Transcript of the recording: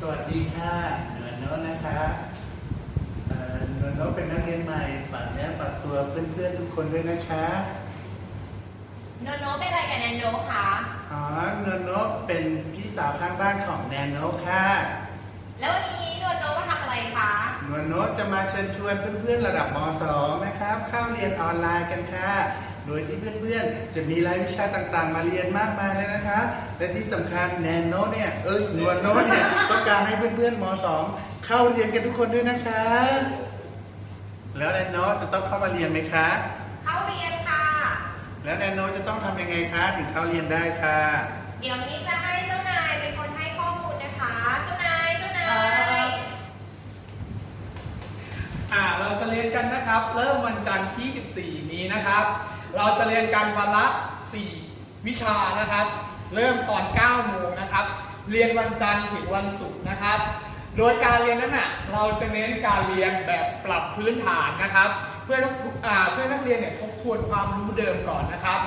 สวัสดีค่ะหนวลโน้ตนะคะเอ่อหนวลโน้ตเป็นนักเรียนใหม่ฝากเนื้อฝากตัวเพื่อนๆทุกคนด้วยนะคะโนโนเป็นอะไรกับแนนโนคะอ๋อหนวลโน้ตเป็นพี่สาวข้างบ้านของแนนโนค่ะ แล้ววันนี้โนโนมาทำอะไรคะหนวลโน้ตจะมาเชิญชวนเพื่อนๆระดับม .2 นะครับเข้าเรียนออนไลน์กันค่ะ โดยที่เพื่อนๆ จะมีรายวิชาต่างๆ มาเรียนมากมายเลยนะคะ และที่สำคัญแนนโนตเนี่ยเอ้ยหนวลโน้ตเนี่ยต้องการให้เพื่อนๆม .2 เข้าเรียนกันทุกคนด้วยนะคะ แล้วแนนโนตจะต้องเข้ามาเรียนไหมคะ เข้าเรียนค่ะ แล้วแนนโนตจะต้องทำยังไงคะถึงเข้าเรียนได้ค่ะ เดี๋ยวนี้จะให้เจ้านายเป็นคนให้ข้อมูลนะคะเจ้านายเจ้านายอ่าเราจะเรียนกันนะครับ เริ่มวันจันทร์ที่ 14 นี้นะครับ เราจะเรียนกันวันละ 4 วิชานะครับ เริ่มตอน 9 โมงนะครับ เรียนวันจันทร์ถึงวันศุกร์นะครับ โดยการเรียนนั้นอะเราจะเน้นการเรียนแบบปรับพื้นฐานนะครับ เพื่อเพื่อนักเรียนเนี่ยทบทวนความรู้เดิมก่อนนะครับ